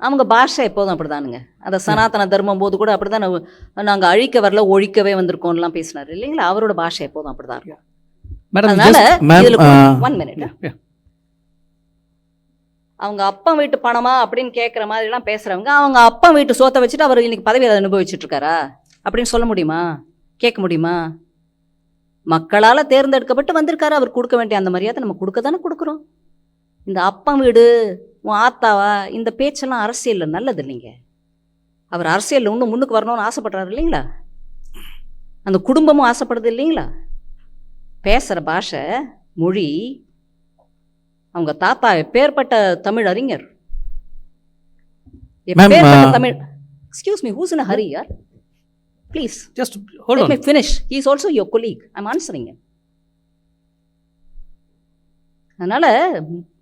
அவங்க பாஷை எப்போதும் அப்படிதானுங்க. அந்த சனாதன தர்மம் போது கூட அப்படிதான் நாங்கள் அழிக்க வரல ஒழிக்கவே வந்திருக்கோம்லாம் பேசினார் இல்லைங்களா? அவரோட பாஷை எப்போதும் அப்படிதான் இருக்கும். மேடம் அதனால ஒன் மினிட் அவங்க அப்பா வீட்டு பணமா அப்படின்னு கேட்குற மாதிரிலாம் பேசுறவங்க அவங்க அப்பா வீட்டு சோத்தை வச்சுட்டு அவர் இன்னைக்கு பதவியை அனுபவிச்சுட்டு இருக்காரா அப்படின்னு சொல்ல முடியுமா? கேட்க முடியுமா? மக்களால் தேர்ந்தெடுக்கப்பட்டு வந்திருக்காரு அவர் கொடுக்க வேண்டிய அந்த மரியாதை நம்ம கொடுக்க தானே கொடுக்குறோம். இந்த அப்பா வீடு உன் ஆத்தாவா இந்த பேச்செல்லாம் அரசியலில் நல்லது இல்லைங்க அவர் அரசியலில் இன்னும் முன்னுக்கு வரணும்னு ஆசைப்படுறாரு இல்லைங்களா அந்த குடும்பமும் ஆசைப்படுது இல்லைங்களா பேசுகிற பாஷை மொழி அவங்க தாத்தா எப்பேற்பட்ட தமிழ் அறிஞர் uh, Tamil excuse me who's in hurry யார் please just hold Let on me finish. He is also your colleague. I'm answering him. அதனால்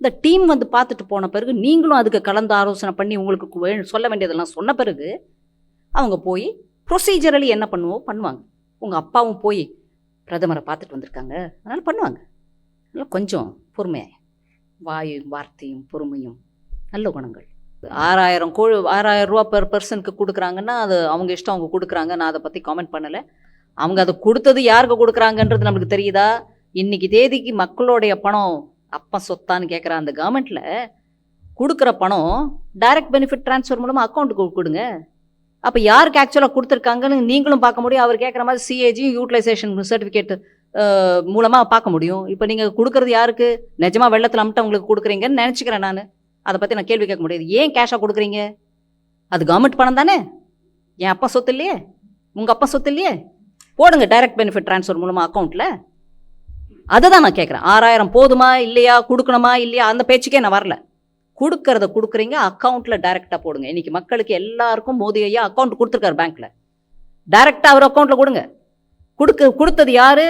இந்த டீம் வந்து பார்த்துட்டு போன பிறகு நீங்களும் அதுக்கு கலந்து ஆலோசனை பண்ணி உங்களுக்கு சொல்ல வேண்டியதெல்லாம் சொன்ன பிறகு அவங்க போய் ப்ரொசீஜரலி என்ன பண்ணுவோம் பண்ணுவாங்க. உங்கள் அப்பாவும் போய் பிரதமரை பார்த்துட்டு வந்திருக்காங்க. அதனால் பண்ணுவாங்க. அதனால் கொஞ்சம் பொறுமையாக வாயும் வார்த்தையும் பொறுமையும் நல்ல குணங்கள். ஆறாயிரம் கோழி ஆறாயிரம் ரூபா பெர் பர்சனுக்கு கொடுக்குறாங்கன்னா அது அவங்க இஷ்டம் அவங்க கொடுக்குறாங்க. நான் அதை பற்றி காமெண்ட் பண்ணலை. அவங்க அதை கொடுத்தது யாருக்கு கொடுக்குறாங்கன்றது நம்மளுக்கு தெரியுதா? இன்னைக்கு தேதிக்கு மக்களுடைய பணம் அப்பா சொத்தான்னு கேட்குற அந்த கவர்மெண்ட்டில் கொடுக்குற பணம் டைரக்ட் பெனிஃபிட் ட்ரான்ஸ்ஃபர் மூலமாக அக்கௌண்ட்டுக்கு கொடுங்க. அப்போ யாருக்கு ஆக்சுவலாக கொடுத்துருக்காங்கன்னு நீங்களும் பார்க்க முடியும். அவர் கேட்குற மாதிரி சிஏஜியும் யூட்டிலைசேஷன் சர்டிஃபிகேட் மூலமாக பார்க்க முடியும். இப்போ நீங்கள் கொடுக்குறது யாருக்கு? நிஜமாக வெள்ளத்தில் அமிட்ட உங்களுக்கு கொடுக்குறீங்கன்னு நினச்சிக்கிறேன் நான். அதை பற்றி நான் கேள்வி கேட்க முடியாது. ஏன் கேஷாக கொடுக்குறீங்க? அது கவர்மெண்ட் பணம் தானே? என் அப்பா சொத்து இல்லையே? உங்கள் அப்பா சொத்து இல்லையே? போடுங்க டைரக்ட் பெனிஃபிட் ட்ரான்ஸ்ஃபர் மூலமாக அக்கௌண்ட்டில் அதை தான் நான் கேட்குறேன் ஆறாயிரம் போதுமா இல்லையா கொடுக்கணுமா இல்லையா அந்த பேச்சுக்கே நான் வரல. கொடுக்கறத கொடுக்குறீங்க அக்கௌண்ட்டில் டைரெக்டாக போடுங்க. இன்றைக்கி மக்களுக்கு எல்லாருக்கும் மோதி ஐயா அக்கௌண்ட் கொடுத்துருக்காரு பேங்க்கில் டைரெக்டாக அவர் அக்கௌண்ட்டில் கொடுங்க. கொடுக்க கொடுத்தது யார்?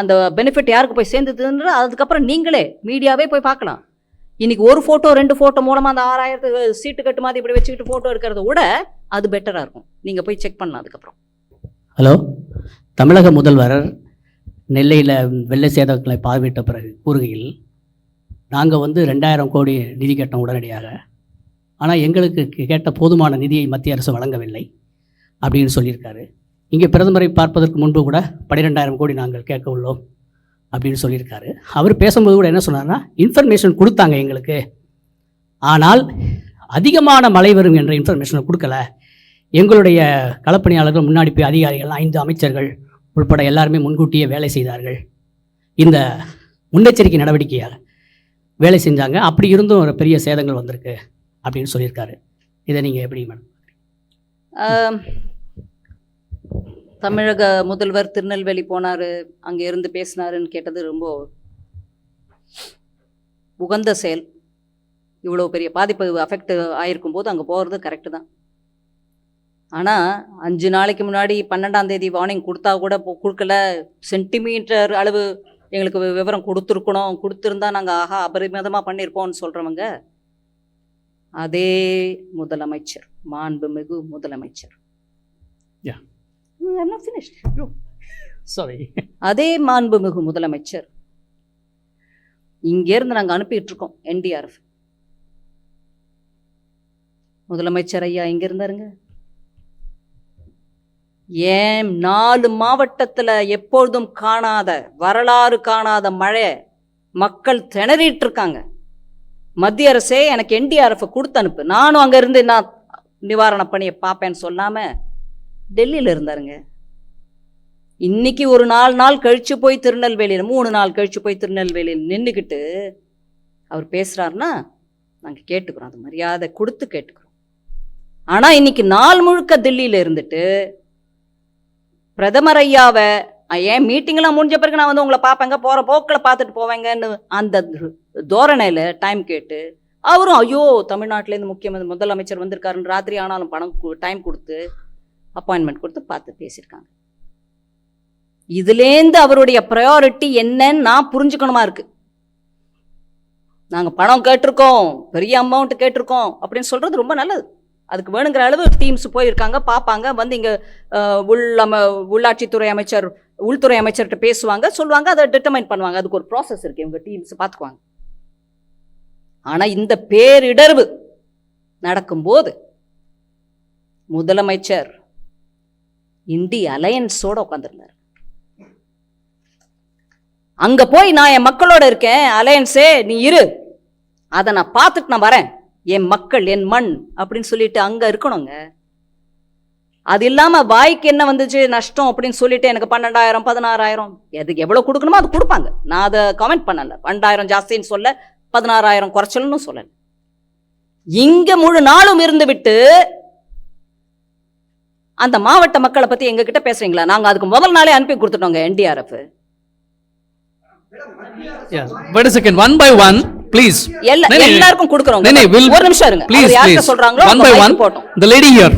அந்த பெனிஃபிட் யாருக்கு போய் சேர்ந்ததுன்ற அதுக்கப்புறம் நீங்களே மீடியாவே போய் பார்க்கலாம். இன்றைக்கி ஒரு ஃபோட்டோ ரெண்டு ஃபோட்டோ மூலமாக அந்த ஆறாயிரத்து சீட்டு கட்டு மாதிரி இப்படி வச்சுக்கிட்டு ஃபோட்டோ எடுக்கிறத விட அது பெட்டராக இருக்கும். நீங்கள் போய் செக் பண்ணலாம் அதுக்கப்புறம். ஹலோ தமிழக முதல்வர் நெல்லையில் வெள்ள சேதங்களை பார்வையிட்ட பிறகு கூறுகையில் நாங்கள் வந்து ரெண்டாயிரம் கோடி நிதி கேட்டோம் உடனடியாக. ஆனால் எங்களுக்கு கே- கேட்ட போதுமான நிதியை மத்திய அரசு வழங்கவில்லை அப்படின்னு சொல்லியிருக்காரு. இங்கே பிரதமரை பார்ப்பதற்கு முன்பு கூட பன்னிரெண்டாயிரம் கோடி நாங்கள் கேட்க உள்ளோம் அப்படின்னு சொல்லியிருக்காரு. அவர் பேசும்போது கூட என்ன சொன்னார்னா இன்ஃபர்மேஷன் கொடுத்தாங்க எங்களுக்கு. ஆனால் அதிகமான மழை வரும் என்ற இன்ஃபர்மேஷனை கொடுக்கல. எங்களுடைய களப்பணியாளர்கள் முன்னாடி போய் அதிகாரிகள் ஐந்து அமைச்சர்கள் உள்பட எல்லாருமே முன்கூட்டியே வேலை செய்தார்கள். இந்த முன்னெச்சரிக்கை நடவடிக்கையாக வேலை செஞ்சாங்க. அப்படி இருந்தும் ஒரு பெரிய சேதங்கள் வந்திருக்கு அப்படின்னு சொல்லியிருக்காரு. இதை நீங்கள் எப்படி மேடம் தமிழக முதல்வர் திருநெல்வேலி போனார் அங்கே இருந்து பேசினாருன்னு கேட்டது ரொம்ப உகந்த செயல். இவ்வளோ பெரிய பாதிப்பு அஃபெக்ட் ஆயிருக்கும் போது அங்கே போகிறது கரெக்டு தான். ஆனால் அஞ்சு நாளைக்கு முன்னாடி பன்னெண்டாம் தேதி வார்னிங் கொடுத்தா கூட கொடுக்கல. சென்டிமீட்டர் அளவு எங்களுக்கு விவரம் கொடுத்துருக்கணும். கொடுத்துருந்தா நாங்கள் ஆஹா அபரிமிதமாக பண்ணியிருப்போம்னு சொல்கிறவங்க அதே முதலமைச்சர் மாண்புமிகு முதலமைச்சர். சாரி அதே மாண்புமிகு முதலமைச்சர். இங்கேருந்து நாங்கள் அனுப்பிட்டு இருக்கோம் என்டிஆர்எஃப் முதலமைச்சர் ஐயா இங்க இருந்தாருங்க. ஏன் நாலு மாவட்டத்தில் எப்பொழுதும் காணாத வரலாறு காணாத மழை மக்கள் திணறிட்டு இருக்காங்க. மத்திய அரசே எனக்கு என்டிஆர்எஃப் கொடுத்து அனுப்பு. நானும் அங்கேருந்து நான் நிவாரண பணியை பார்ப்பேன்னு சொல்லாமல் டெல்லியில் இருந்தாருங்க. இன்னைக்கு ஒரு நாலு நாள் கழித்து போய் திருநெல்வேலியில் மூணு நாள் கழித்து போய் திருநெல்வேலியில் நின்றுக்கிட்டு அவர் பேசுகிறாருன்னா நாங்கள் கேட்டுக்கிறோம். அது மரியாதை கொடுத்து கேட்டுக்கிறோம். ஆனால் இன்னைக்கு நாள் முழுக்க தில்லியில் இருந்துட்டு பிரதமர் ஐயாவை ஏன் மீட்டிங்லாம் முடிஞ்ச பிறகு நான் வந்து உங்களை பார்ப்பேங்க போகிற போக்கில் பார்த்துட்டு போவேங்கன்னு அந்த தோரணையில் டைம் கேட்டு அவரும் ஐயோ தமிழ்நாட்டிலேருந்து முக்கியமந்திர முதலமைச்சர் வந்திருக்காருன்னு ராத்திரி ஆனாலும் பணம் டைம் கொடுத்து அப்பாயின்மெண்ட் கொடுத்து பார்த்து பேசியிருக்காங்க. இதுலேருந்து அவருடைய ப்ரையாரிட்டி என்னன்னு நான் புரிஞ்சுக்கணுமா இருக்கு. நாங்கள் பணம் கேட்டிருக்கோம் பெரிய அமௌண்ட் கேட்டிருக்கோம் அப்படின்னு சொல்கிறது ரொம்ப நல்லது. அதுக்கு வேணுங்கிற அளவு டீம்ஸ் போயிருக்காங்க. பார்ப்பாங்க. வந்து இங்கே உள் அம உள்ளாட்சித்துறை அமைச்சர் உள்துறை அமைச்சர்கிட்ட பேசுவாங்க. சொல்லுவாங்க. அதை டிட்டர்மைன் பண்ணுவாங்க. அதுக்கு ஒரு ப்ராசஸ் இருக்கு. இவங்க டீம்ஸ் பார்த்துக்குவாங்க. ஆனால் இந்த பேரிடர்வு நடக்கும்போது முதலமைச்சர் இந்தி அலையன்ஸோட உட்காந்துருந்தார் அங்க போய் நான் என் மக்களோட இருக்கேன். அலையன்ஸே நீ இரு. அதை நான் பார்த்துட்டு நான் வரேன். என் மக்கள் என் மண் அப்படின்னு சொல்லிட்டு அங்கே இருக்கணுங்க. அது இல்லாமல் வாய்க்கு என்ன வந்துச்சு? நஷ்டம் அப்படின்னு சொல்லிட்டு எனக்கு பன்னெண்டாயிரம் பதினாறாயிரம். எதுக்கு எவ்வளோ கொடுக்கணுமோ அது கொடுப்பாங்க. நான் அதை கமெண்ட் பண்ணலை. பன்னெண்டாயிரம் ஜாஸ்தின்னு சொல்ல பதினாறாயிரம் குறைச்சல்னு சொல்லல. இங்கே முழு நாளும் இருந்து விட்டு அந்த மாவட்ட மக்களை பற்றி எங்ககிட்ட பேசுறீங்களா? நாங்கள் அதுக்கு முதல் நாளே அனுப்பி கொடுத்துட்டோங்க NDRF Yes. Wait a second. One by one, nee. எல்லாருக்கும் we'll- ஒரு நிமிஷம் இருங்க யார்கிட்ட please. சொல்றாங்களோ One அவங்க by mic one. போட்டோம் The lady here.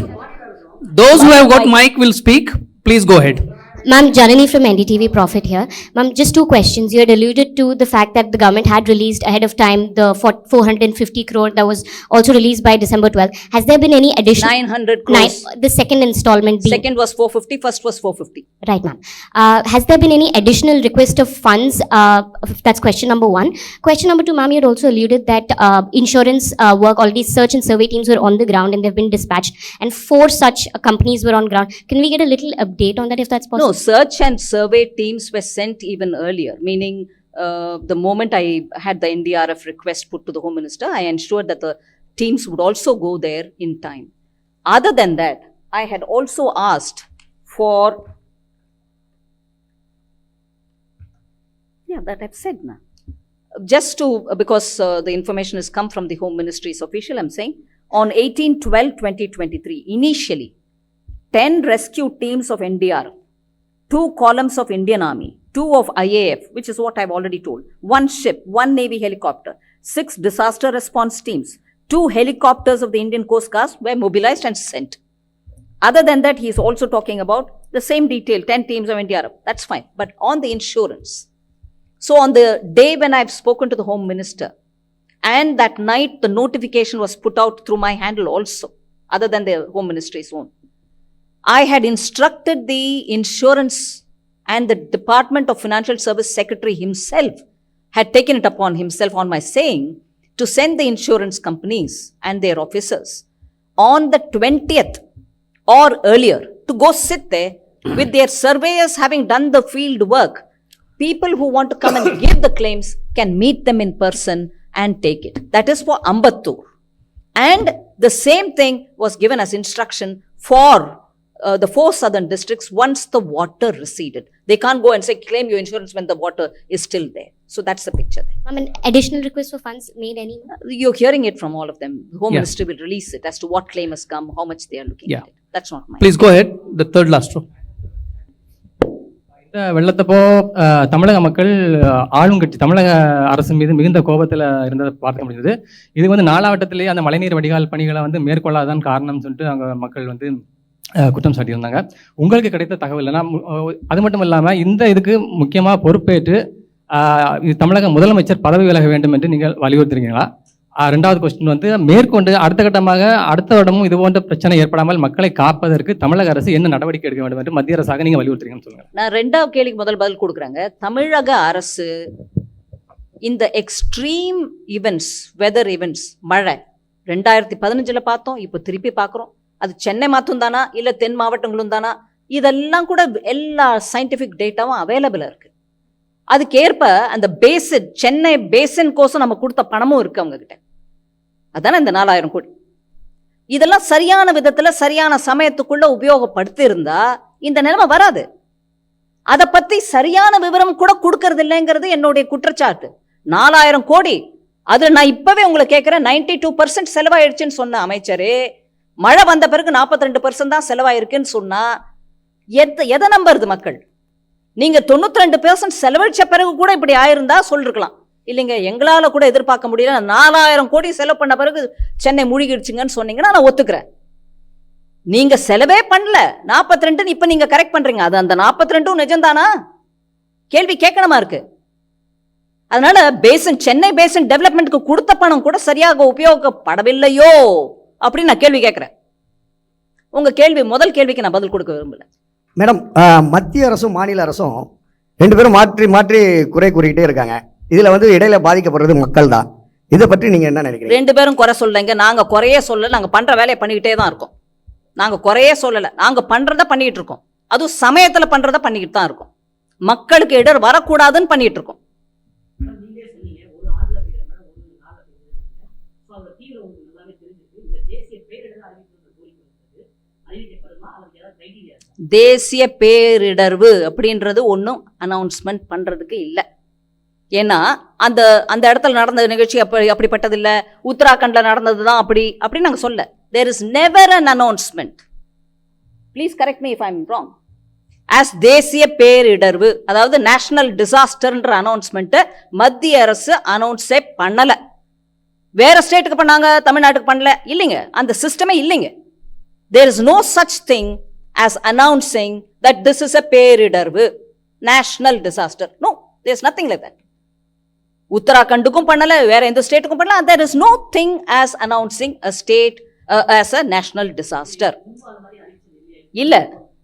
Those who have got mic will speak. Ma'am, Janani from NDTV Profit here. Ma'am, just two questions. You had alluded to the fact that the government had released ahead of time the 450 crore that was also released by December 12th. Has there been any additional? 900 crores. Nine, the second installment. Being, second was 450, first was 450. Right, ma'am. Uh, has there been any additional request of funds? Uh, that's question number one. Question number two, ma'am, you had also alluded that uh, insurance uh, work, already search and survey teams were on the ground and they've been dispatched and four such uh, companies were on ground. Can we get a little update on that if that's possible? No, search and survey teams were sent even earlier, meaning uh, the moment I had the NDRF request put to the Home Minister, I ensured that the teams would also go there in time. Other than that, I had also asked for. Yeah, that I've said now. Just to, because uh, the information has come from the Home Ministry's official, I'm saying on 18 12 2023, initially, 10 rescue teams of NDR two columns of Indian Army, two of IAF, which is what I've already told, one ship, one Navy helicopter, six disaster response teams, two helicopters of the Indian Coast Guard were mobilized and sent. Other than that, he is also talking about the same detail 10 teams of India. That's fine. But on the insurance, so on the day when I've spoken to the Home Minister, and that night the notification was put out through my handle also, other than the Home Ministry's own. I had instructed the insurance and the Department of Financial Service Secretary himself had taken it upon himself on my saying to send the insurance companies and their officers on the 20th or earlier to go sit there with their surveyors having done the field work. People who want to come and give the claims can meet them in person and take it. That is for Ambattur. And the same thing was given as instruction for uh, the four southern districts once the water receded. They can't go and say, claim your insurance when the water is still there. So that's the picture there. Ma'am, an additional request for funds made any? You're hearing it from all of them. The Home Yeah. Ministry will release it as to what claim has come, how much they are looking Yeah. at it. That's not mine. Please go ahead. The third last row. இந்த வெள்ளத்தப்போ தமிழக மக்கள் ஆளுங்கட்சி தமிழக அரசு மீது மிகுந்த கோபத்தில் இருந்ததை பார்க்க முடிஞ்சது இது வந்து நாலாவட்டத்திலேயே அந்த மழைநீர் வடிகால் பணிகளை வந்து மேற்கொள்ளாதான் காரணம்னு சொல்லிட்டு அங்கே மக்கள் வந்து குற்றம் சாட்டியிருந்தாங்க. உங்களுக்கு கிடைத்த தகவல் ஏன்னா அது மட்டும் இல்லாமல் இந்த இதுக்கு முக்கியமாக பொறுப்பேற்று இது தமிழக முதலமைச்சர் பதவி விலக வேண்டும் என்று நீங்கள் வலியுறுத்துறீங்களா ரெண்டாவது கொஸ்டின் வந்து மேற்கொண்டு அடுத்த கட்டமாக அடுத்த வருடமும் இது போன்ற பிரச்சனை ஏற்படாமல் மக்களை காப்பதற்கு தமிழக அரசு என்ன நடவடிக்கை எடுக்க வேண்டும் என்று மத்திய அரசாக நீங்கள் வலியுறுத்துறீங்கன்னு சொல்லுங்க. நான் ரெண்டாவது கேள்விக்கு முதல் பதில் கொடுக்குறாங்க. தமிழக அரசு இந்த எக்ஸ்ட்ரீம் ஈவெண்ட்ஸ் வெதர் ஈவெண்ட்ஸ் மழை ரெண்டாயிரத்தி பதினஞ்சில் பார்த்தோம் இப்போ திருப்பி பார்க்குறோம். அது சென்னை மாற்றும் தானா? இல்லை தென் மாவட்டங்களும் தானா? இதெல்லாம் கூட எல்லா சயின்டிஃபிக் டேட்டாவும் அவைலபிளாக இருக்குது அதுக்கேற்ப அந்த பேசின் சென்னை பேசின் கோசம் நம்ம கொடுத்த பணமும் இருக்குது அவங்கக்கிட்ட அதானே இந்த நாலாயிரம் கோடி. இதெல்லாம் சரியான விதத்தில் சரியான சமயத்துக்குள்ளே உபயோகப்படுத்தி இருந்தா இந்த நிலைமை வராது. அதை பற்றி சரியான விவரம் கூட கொடுக்கறது இல்லைங்கிறது என்னுடைய குற்றச்சாட்டு. நாலாயிரம் கோடி. அது நான் இப்பவே உங்களை கேட்குறேன் நைன்டி டூ பர்சன்ட் செலவாயிடுச்சுன்னு சொன்ன அமைச்சரே மழை வந்த பிறகு 42% ரெண்டு பர்சன்ட் தான் செலவாயிருக்குன்னு சொன்னா எத எதை நம்புறது மக்கள்? நீங்க தொண்ணூத்தி ரெண்டு பெர்சன்ட் செலவழிச்ச பிறகு கூட இப்படி ஆயிருந்தா சொல்லிருக்கலாம். இல்லைங்க எங்களால கூட எதிர்பார்க்க முடியல. நாலாயிரம் கோடி செலவு பண்ண பிறகு சென்னை மூழ்கிடுச்சுங்கன்னு சொன்னீங்கன்னா நான் ஒத்துக்கிறேன். நீங்க செலவே பண்ணல. 42 ரெண்டு இப்ப நீங்க கரெக்ட் பண்றீங்க. அது அந்த 42 ரெண்டும் நிஜம்தானா? கேள்வி கேட்கணுமா இருக்கு? அதனால பேசன் சென்னை பேசன் டெவலப்மெண்ட்டுக்கு கொடுத்த பணம் கூட சரியாக உபயோகப்படவில்லையோ? அப்படின்னு நான் கேள்வி கேட்கிறேன். உங்க கேள்வி முதல் கேள்விக்கு நான் பதில் கொடுக்க விரும்பல. மேடம் மத்திய அரசும் மாநில அரசும் ரெண்டு பேரும் மாற்றி மாற்றி குறை கூறிக்கிட்டே இருக்காங்க. இதில் வந்து இடையில பாதிக்கப்படுறது மக்கள் தான் இதை பற்றி நீங்கள் என்ன நினைக்கிறீங்க? ரெண்டு பேரும் குறை சொல்லலைங்க நாங்க குறையே சொல்லல. நாங்க பண்ற வேலையை பண்ணிக்கிட்டே தான் இருக்கோம். நாங்க குறையே சொல்லல. நாங்க பண்றத பண்ணிட்டு இருக்கோம். அதுவும் சமயத்துல பண்றத பண்ணிக்கிட்டு தான் இருக்கோம். மக்களுக்கு இடர் வரக்கூடாதுன்னு பண்ணிட்டு இருக்கோம். தேசிய பேரிடர்வு அப்படின்றது ஒன்றும் அனௌன்ஸ்மெண்ட் பண்ணுறதுக்கு இல்லை. ஏன்னா அந்த அந்த இடத்துல நடந்த நிகழ்ச்சி அப்படி அப்படிப்பட்டதில்லை. உத்தராகண்டில் நடந்தது தான் அப்படி அப்படின்னு நாங்கள் சொல்ல. There is never an announcement please correct me if I'm wrong as தேசிய பேரிடர்வு அதாவது நேஷனல் டிசாஸ்டர்ன்ற அனௌன்ஸ்மெண்ட்டை மத்திய அரசு அனௌன்ஸே பண்ணலை. வேற ஸ்டேட்டுக்கு பண்ணாங்க தமிழ்நாட்டுக்கு பண்ணல. இல்லைங்க. அந்த சிஸ்டமே இல்லைங்க. There is no such thing as announcing that this is a பேரிடர்வு national disaster no there is nothing like that உத்தராகண்டுக்கும் பண்ணல வேற எந்த ஸ்டேட்டுக்கும் பண்ணல there is no thing as announcing a state as a national disaster இல்ல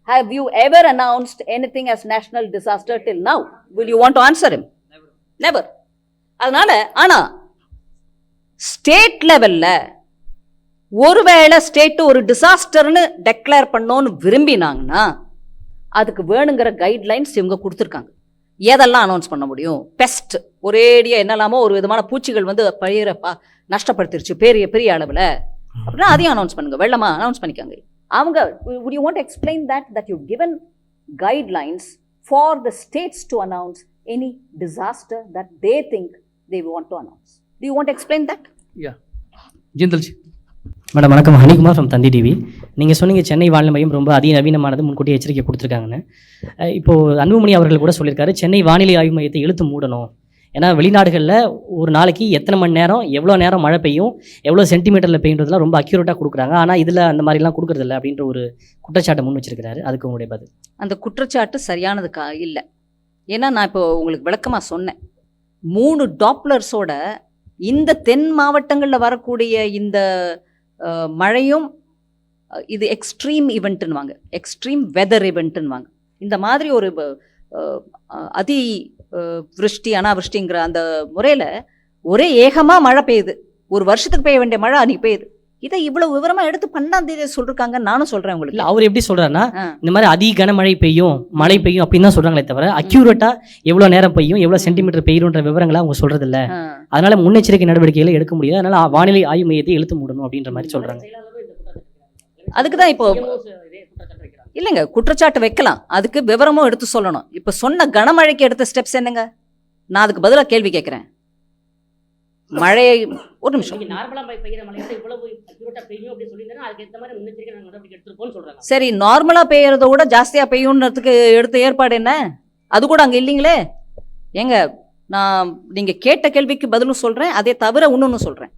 have you எவர் announced anything as national disaster till now? Will you want to answer him? Never அதனால ஆனா ஸ்டேட் லெவல்ல ஒருவேளை ஸ்டேட் ஒரு டிசாஸ்டர்னு டெக்ளேர் பண்ணோன்னு விரும்பினாங்கன்னா அதுக்கு வேணுங்கிற கைட்லைன்ஸ் இவங்க கொடுத்துருக்காங்க. எதெல்லாம் அனௌன்ஸ் பண்ண முடியும்? பெஸ்ட் ஒரேடியாக என்னெல்லாமோ ஒரு விதமான பூச்சிகள் வந்து பயிரை பா நஷ்டப்படுத்திருச்சு பெரிய பெரிய அளவில். அப்படின்னா அதையும் அனௌன்ஸ் பண்ணுங்க வெள்ளமா அனௌன்ஸ் பண்ணிக்காங்க. அவங்க you want explain that that you given guidelines for the states to announce any disaster that they think they want to announce to you want explain that to ஜிந்தல்ஜி madam வணக்கம். Hanikumar from Thanthi TV. நீங்கள் சொன்னீங்க சென்னை வானிலை மையம் ரொம்ப அதிநவீனமானது முன்கூட்டி எச்சரிக்கை கொடுத்துருக்காங்கன்னு. இப்போது அன்புமணி அவர்கள் கூட சொல்லியிருக்காரு சென்னை வானிலை ஆய்வு மையத்தை இழுத்து மூடணும். ஏன்னா வெளிநாடுகளில் ஒரு நாளைக்கு எத்தனை மணி நேரம் எவ்வளோ நேரம் மழை பெய்யும் எவ்வளோ சென்டிமீட்டரில் பெய்யுன்றதுலாம் ரொம்ப அக்யூரேட்டாக கொடுக்குறாங்க. ஆனால் இதில் அந்த மாதிரிலாம் கொடுக்குறதில்ல அப்படின்ற ஒரு குற்றச்சாட்டை முன் வச்சிருக்கிறாரு. அதுக்கு உங்களுடைய பதில். அந்த குற்றச்சாட்டு சரியானதுக்கா? இல்லை. ஏன்னா நான் இப்போ உங்களுக்கு விளக்கமாக சொன்னேன். மூணு டாப்லர்ஸோட இந்த தென் மாவட்டங்களில் வரக்கூடிய இந்த மழையும் இது எக்ஸ்ட்ரீம் வாங்க எக்ஸ்ட்ரீம் வெதர் வாங்க இந்த மாதிரி ஒரு அதி விருஷ்டி அனாவிருஷ்டிங்கிற அந்த முறையில் ஒரே ஏகமாக மழை பெய்யுது. ஒரு வருஷத்துக்கு பெய்ய வேண்டிய மழை அன்னைக்கு பெய்யுது. இதை இவ்வளவு விவரமா எடுத்து பன்னெண்டாம் தேதி சொல்லிருக்காங்கன்னு நானும் சொல்றேன் இல்லை உங்களுக்கு அவர் எப்படி சொல்கிறாருன்னா ஆ. இந்த மாதிரி அதி கனமழை பெய்யும் மழை பெய்யும் அப்படின்னு தான் சொல்கிறாங்களே தவிர அக்யூரேட்டாக எவ்வளோ நேரம் பெய்யும் எவ்வளோ சென்டிமீட்டர் பெய்யுன்ற விவரங்களை அவங்க சொல்கிறதில்ல ஆ. அதனால முன்னெச்சரிக்கை நடவடிக்கைகளை எடுக்க முடியாது. அதனால வானிலை ஆய்வு மையத்தை இழுத்து மூடணும் அப்படின்ற மாதிரி சொல்றாங்க. அதுக்கு தான் இப்போ இல்லைங்க குற்றச்சாட்டு வைக்கலாம். அதுக்கு விவரமும் எடுத்து சொல்லணும். இப்போ சொன்ன கனமழைக்கு எடுத்த ஸ்டெப்ஸ் என்னங்க? நான் அதுக்கு பதிலாக கேள்வி கேட்குறேன் மழை ஒரு நிமிஷம். சரி நார்மலாக பெய்யறத விட ஜாஸ்தியாக பெய்யுன்றதுக்கு எடுத்த ஏற்பாடு என்ன? அது கூட அங்கே இல்லைங்களே? ஏங்க நான் நீங்கள் கேட்ட கேள்விக்கு பதிலும் சொல்கிறேன் அதே தவிர இன்னொன்று சொல்கிறேன்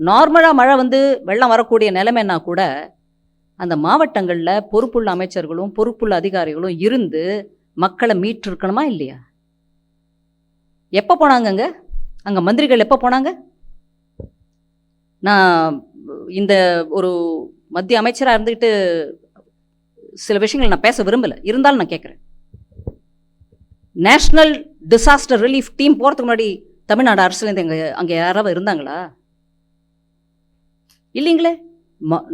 நார்மலாக மழை வந்து வெள்ளம் வரக்கூடிய நிலைமைன்னா கூட அந்த மாவட்டங்களில் பொறுப்புள்ள அமைச்சர்களும் பொறுப்புள்ள அதிகாரிகளும் இருந்து மக்களை மீட்டிருக்கணுமா இல்லையா? எப்போ போனாங்கங்க? அங்கே மந்திரிகள் எப்போ போனாங்க? நான் இந்த ஒரு மத்திய அமைச்சராக இருந்துக்கிட்டு சில விஷயங்கள் நான் பேச விரும்பல. இருந்தாலும் நான் கேட்குறேன் நேஷ்னல் டிசாஸ்டர் ரிலீஃப் டீம் போகிறதுக்கு முன்னாடி தமிழ்நாடு அரசுலேருந்து எங்க அங்கே யாராவது இருந்தாங்களா? இல்லைங்களே.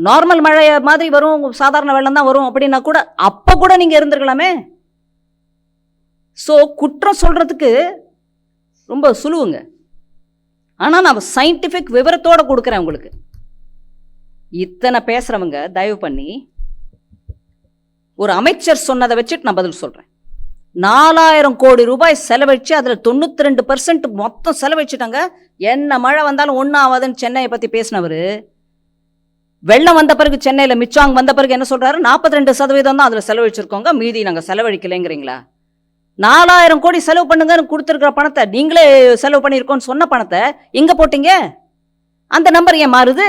நார்மல் மழை மாதிரி வரும் சாதாரண வெள்ளம் தான் வரும் அப்படின்னா கூட அப்போ கூட நீங்கள் இருந்திருக்கலாமே. ஸோ குற்றம் சொல்கிறதுக்கு ரொம்ப சுழுவுங்க. ஆனால் நான் சயின்டிஃபிக் விவரத்தோடு கொடுக்குறேன் உங்களுக்கு. இத்தனை பேசுகிறவங்க தயவு பண்ணி ஒரு அமைச்சர் சொன்னதை வச்சுட்டு நான் பதில் சொல்கிறேன் நாலாயிரம் கோடி ரூபாய் செலவழித்து அதில் தொண்ணூற்றி ரெண்டு பர்சன்ட் மொத்தம் செலவழிச்சிட்டாங்க. என்ன மழை வந்தாலும் ஒன்றும் ஆகாதுன்னு சென்னையை பற்றி பேசினவர். வெள்ளம் வந்த பிறகு சென்னையில் மிச்சாங் வந்த பிறகு என்ன சொல்கிறாரு நாற்பத்தி ரெண்டு சதவீதம் தான் அதில் செலவழிச்சிருக்கோங்க. மீதி நாங்கள் செலவழிக்கலைங்கிறீங்களா? நாலாயிரம் கோடி செலவு பண்ணுங்கன்னு கொடுத்துருக்குற பணத்தை நீங்களே செலவு பண்ணியிருக்கோன்னு சொன்ன பணத்தை எங்கே போட்டீங்க? அந்த நம்பர் ஏன் மாறுது?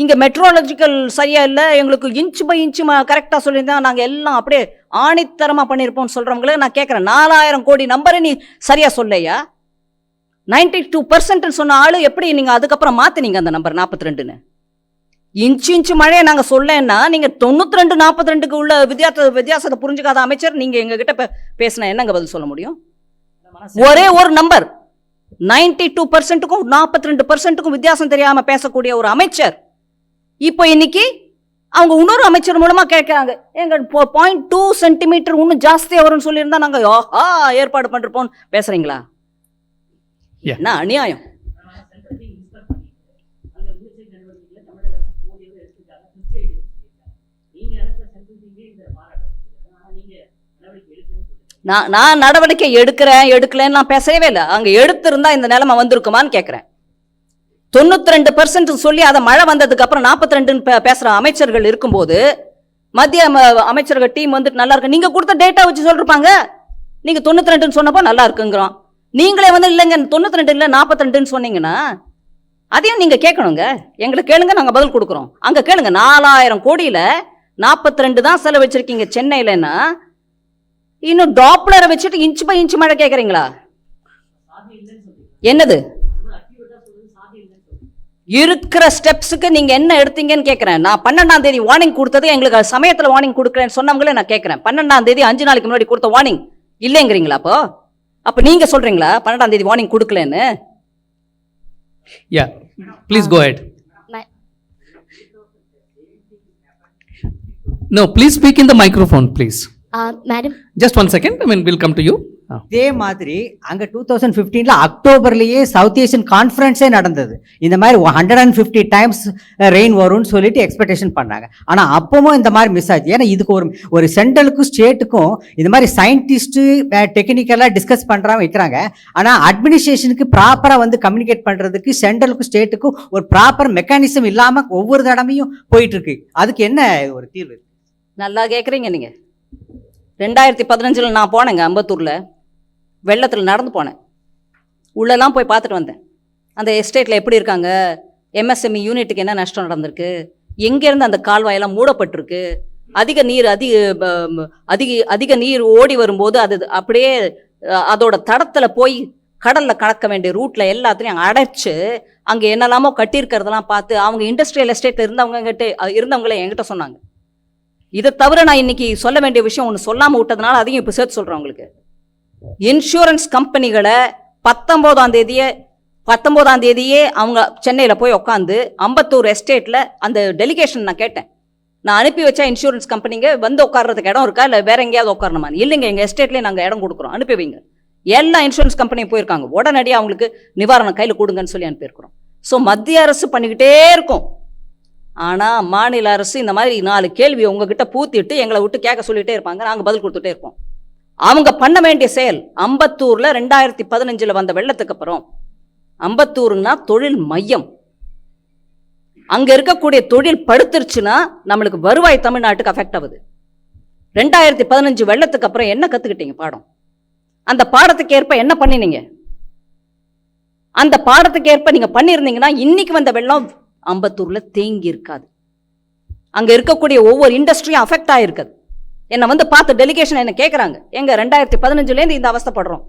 இங்கே மெட்ரோலஜிக்கல் சரியாக இல்லை எங்களுக்கு இன்ச்சு பை இன்ச்சு கரெக்டாக சொல்லியிருந்தா நாங்கள் எல்லாம் அப்படியே ஆணித்தரமாக பண்ணியிருப்போம்னு சொல்கிறவங்களே நான் கேட்குறேன் நாலாயிரம் கோடி நம்பரை நீ சரியாக சொல்லையா? நைன்டி டூ பர்சன்ட்னு சொன்ன ஆள் எப்படி நீங்கள் அதுக்கப்புறம் மாற்றினீங்க அந்த நம்பர் நாற்பத்தி ரெண்டுன்னு? இன்ச்சு இன்ச்சு மழையை நாங்கள் சொல்லேன்னா நீங்கள் தொண்ணூற்றி ரெண்டு நாற்பத்தி ரெண்டுக்கு உள்ள வித்தியாச வித்தியாசத்தை புரிஞ்சுக்காத அமைச்சர் நீங்கள் எங்ககிட்ட பே பேசினா என்னங்க பதில் சொல்ல முடியும்? ஒரே ஒரு நம்பர். நைன்டி டூ பர்சன்ட்டுக்கும் நாற்பத்தி ரெண்டு பர்சன்ட்டுக்கும் வித்தியாசம் தெரியாம பேசக்கூடிய ஒரு அமைச்சர். இப்போ இன்னைக்கு அவங்க இன்னொரு அமைச்சர் மூலமா கேட்கறாங்க. எங்க பாயிண்ட் டூ சென்டிமீட்டர் இன்னும் ஜாஸ்தியா வரும்னு சொல்லியிருந்தா நாங்க ஆஹா ஏற்பாடு பண்ணிருப்போம் பேசுறீங்களா? Yeah. என்ன அநியாயம்? நான் நான் நடவடிக்கை எடுக்கிறேன் எடுக்கலன்னு நான் பேசவே இல்லை. அங்கே எடுத்திருந்தா இந்த நிலைமை வந்திருக்குமான்னு கேட்குறேன். தொண்ணூத்தி ரெண்டு பர்சன்ட் சொல்லி அதை மழை வந்ததுக்கு அப்புறம் நாற்பத்தி ரெண்டுன்னு பேசுற அமைச்சர்கள் இருக்கும்போது மத்திய ம- அமைச்சர்கள் டீம் வந்துட்டு நல்லா இருக்கு. நீங்க கொடுத்த டேட்டா வச்சு சொல்லிருப்பாங்க. நீங்க தொண்ணூத்தி ரெண்டுன்னு சொன்னப்போ நல்லா இருக்குங்கிறோம். நீங்களே வந்து இல்லைங்க தொண்ணூத்தி ரெண்டு இல்லை நாற்பத்தி ரெண்டுன்னு சொன்னீங்கன்னா அதையும் நீங்க கேட்கணுங்க. எங்களுக்கு கேளுங்க நாங்க பதில் கொடுக்குறோம். அங்க கேளுங்க நாலாயிரம் கோடியில நாற்பத்தி ரெண்டு தான் செலவச்சிருக்கீங்க சென்னையிலன்னா இன்னும் டாப்லரை வச்சுட்டு இன்ச் பை இன்ச் மழை கேட்குறீங்களா என்னது? இருக்கிற ஸ்டெப்ஸுக்கு நீங்க என்ன எடுத்தீங்கன்னு கேட்கறேன் நான் பன்னெண்டாம் தேதி வார்னிங் கொடுத்தது எங்களுக்கு சமயத்துல வார்னிங் கொடுக்குறேன்னு சொன்னவங்களே நான் கேட்கறேன் பன்னெண்டாம் தேதி அஞ்சு நாளைக்கு முன்னாடி கொடுத்த வார்னிங் இல்லைங்கிறீங்களா அப்போ? அப்ப நீங்க சொல்றீங்களா? பன்னெண்டாம் தேதி வார்னிங் கொடுக்கலன்னு? Yeah, please go ahead. Ma- No, please speak in the microphone, one second, I mean, we'll come to you. Ah. இதே மாதிரி அங்க டூ தௌசண்ட் ஃபிஃப்டீன்ல அக்டோபர்லயே சவுத் ஏசியன் கான்ஃபரன்ஸே நடந்தது. இந்த மாதிரி hundred and fifty times rain வரும்னு சொல்லிட்டு எக்ஸ்பெக்டேஷன் பண்ணாங்க. ஆனா அப்பவும் இந்த மாதிரி மிஸ் ஆச்சு. ஏன்னா இதுக்கு ஒரு ஒரு சென்ட்ரலுக்கும் ஸ்டேட்டுக்கும் இந்த மாதிரி சயின்டிஸ்ட் டெக்னிக்கலா டிஸ்கஸ் பண்றாங்க வைக்கிறாங்க ஆனா அட்மினிஸ்ட்ரேஷனுக்கு ப்ராப்பரா வந்து கம்யூனிகேட் பண்றதுக்கு சென்ட்ரலுக்கும் ஸ்டேட்டுக்கும் ஒரு ப்ராப்பர் மெக்கானிசம் இல்லாம ஒவ்வொரு தடவையும் போயிட்டு இருக்கு. அதுக்கு என்ன ஒரு தீர்வு? நல்லா கேட்குறீங்க நீங்க. ரெண்டாயிரத்தி பதினஞ்சில் நான் போனேங்க அம்பத்தூரில். வெள்ளத்தில் நடந்து போனேன். உள்ளெல்லாம் போய் பார்த்துட்டு வந்தேன். அந்த எஸ்டேட்டில் எப்படி இருக்காங்க? எம்எஸ்எம்இ யூனிட்டுக்கு என்ன நஷ்டம் நடந்திருக்கு? எங்கேருந்து அந்த கால்வாயெல்லாம் மூடப்பட்டிருக்கு? அதிக நீர் அதிக ப- அதிக அதிக நீர் ஓடி வரும்போது அது அப்படியே அதோட தடத்தில் போய் கடலில் கலக்க வேண்டிய ரூட்டில் எல்லாத்தையும் அடைச்சு அங்கே என்னெல்லாமோ கட்டியிருக்கிறதெல்லாம் பார்த்து அவங்க இண்டஸ்ட்ரியல் எஸ்டேட்டில் இருந்தவங்க கிட்ட இருந்தவங்களே என்கிட்ட சொன்னாங்க. இதை தவிர நான் இன்னைக்கு சொல்ல வேண்டிய விஷயம் ஒன்று சொல்லாமல் விட்டதுனால அதையும் இப்போ சேர்த்து சொல்கிறேன் உங்களுக்கு. இன்சூரன்ஸ் கம்பெனிகளை பத்தொம்போதாம் தேதியே பத்தொம்போதாம் தேதியே அவங்க சென்னையில் போய் உட்காந்து அம்பத்தூர் எஸ்டேட்டில் அந்த டெலிகேஷன் நான் கேட்டேன். நான் அனுப்பி வச்சா இன்சூரன்ஸ் கம்பெனிங்க வந்து உட்கார்றதுக்கு இடம் இருக்கா? இல்லை வேற எங்கேயாவது உட்காரணுமா இல்லைங்க எங்கள் எஸ்டேட்லேயே நாங்கள் இடம் கொடுக்குறோம். அனுப்பி வைங்க எல்லா இன்சூரன்ஸ் கம்பெனியும் போயிருக்காங்க. உடனடியாக அவங்களுக்கு நிவாரணம் கையில் கொடுங்கன்னு சொல்லி அனுப்பியிருக்கிறோம். ஸோ மத்திய அரசு பண்ணிக்கிட்டே இருக்கும். ஆனால் மாநில அரசு இந்த மாதிரி நாலு கேள்வி உங்ககிட்ட பூத்திட்டு எங்களை விட்டு கேட்க சொல்லிகிட்டே இருப்பாங்க. நாங்கள் பதில் கொடுத்துட்டே இருப்போம். அவங்க பண்ண வேண்டிய செயல் அம்பத்தூரில் ரெண்டாயிரத்தி பதினஞ்சில் வந்த வெள்ளத்துக்கு அப்புறம். அம்பத்தூர்னா தொழில் மையம். அங்கே இருக்கக்கூடிய தொழில் படுத்துருச்சுன்னா நம்மளுக்கு வருவாய் தமிழ்நாட்டுக்கு அஃபெக்ட் ஆகுது. ரெண்டாயிரத்தி பதினஞ்சு வெள்ளத்துக்கு அப்புறம் என்ன கற்றுக்கிட்டீங்க பாடம்? அந்த பாடத்துக்கு ஏற்ப என்ன பண்ணினீங்க? அந்த பாடத்துக்கு ஏற்ப நீங்கள் பண்ணியிருந்தீங்கன்னா இன்னைக்கு வந்த வெள்ளம் அம்பத்தூரில் தேங்கி இருக்காது. அங்கே இருக்கக்கூடிய ஒவ்வொரு இண்டஸ்ட்ரியும் அஃபெக்ட் ஆகிருக்குது என்னை வந்து பார்த்து டெலிகேஷன் என்ன கேட்குறாங்க எங்கள் ரெண்டாயிரத்தி பதினஞ்சுலேருந்து இந்த அவஸ்தைப்படுறோம்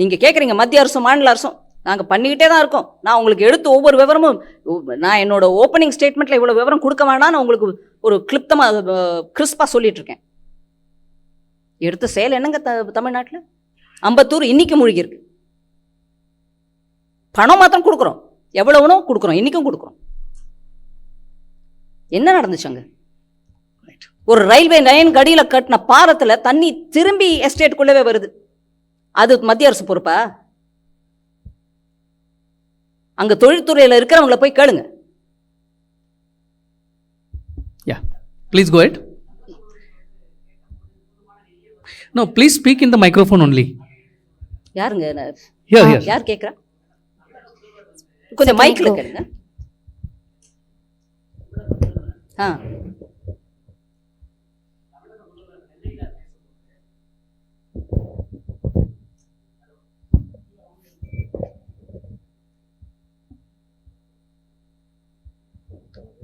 நீங்கள் கேட்குறீங்க மத்திய அரசும் மாநில அரசும். நாங்கள் பண்ணிக்கிட்டே தான் இருக்கோம். நான் உங்களுக்கு எடுத்து ஒவ்வொரு விவரமும் நான் என்னோட ஓப்பனிங் ஸ்டேட்மெண்ட்டில் இவ்வளோ விவரம் கொடுக்க வேண்டாம்னு உங்களுக்கு ஒரு கிளிப்தமாக கிறிஸ்பாக சொல்லிட்டு இருக்கேன். எடுத்த செயல் என்னங்க த தமிழ்நாட்டில்? அம்பத்தூர் இன்னைக்கு மூழ்கி இருக்கு பணம் மாத்திரம் கொடுக்குறோம். எவ்வளவுனோ கொடுக்குறோம் இன்னைக்கும் கொடுக்குறோம். என்ன நடந்துச்சு அங்க? ஒரு ரயில்வே லைன் கடியில கட்டின பாலத்துல தண்ணி திரும்பி எஸ்டேட்டுக்குள்ளவே வருது. அது மத்திய அரசு பொறுப்பா? அங்க தொழில்துறையில இருக்கிறவங்கள போய் கேளுங்க. Please go ahead. No, please speak in the microphone only. யாருங்க? நான் Here, ஆ, here. யார் கேட்குறா கொஞ்சம் மைக்கில் கேளுங்க ஆ